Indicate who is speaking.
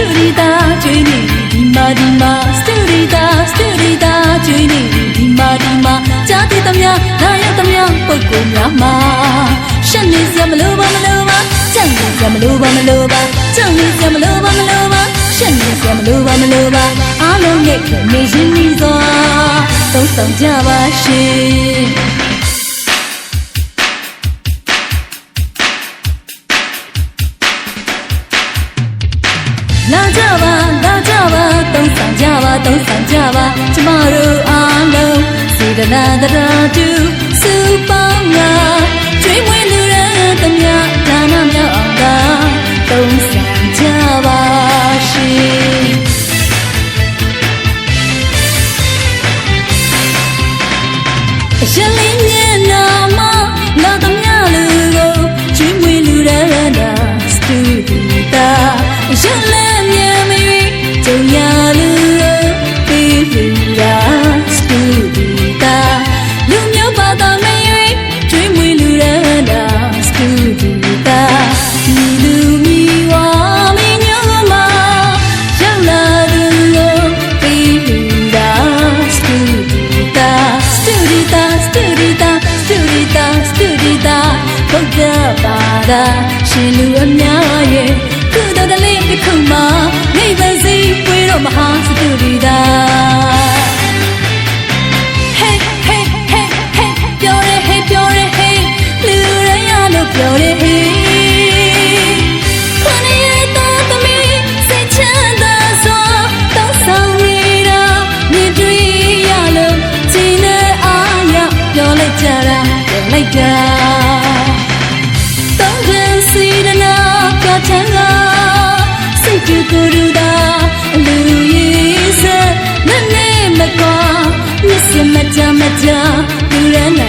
Speaker 1: တူရီတာကျွေးနေဒီမာဒီမာစတူရီတာစတူရီတာကျွေးနေဒီမာဒီမာကြားသိသမျှနားရသမျှပုတ်ကိုများမှာရှက်နေစရာမလိုပါမလိုပါကြံ့နေစရာမလိုပါမလိုပါကြံ့နေစရာမလိုပါမလိုပါရှက်နေစရာမလိုပါမလိုပါအားလုံးနဲ့နေရင်းပြီးစွာသုံးဆောင်ကြပါရှင် လာကြပါလာကြပါတုံးဆောင်ကြပါတုံးဆောင်ကြပါကျမတို့အားလုံးစေတနာတရားတူစူပါငါကြွေးမွေးလူရန်တမျှဒါနမြောက်အောင်သာတုံးဆောင်ကြပါရှင်ရှင်လင်း သာရှင်လူအများရဲ့ကုသိုလ်တလေးတစ်ခုမှနိဗ္ဗာန်စီပွေတော့မဟာစတူ မကြာမကြာလူရန်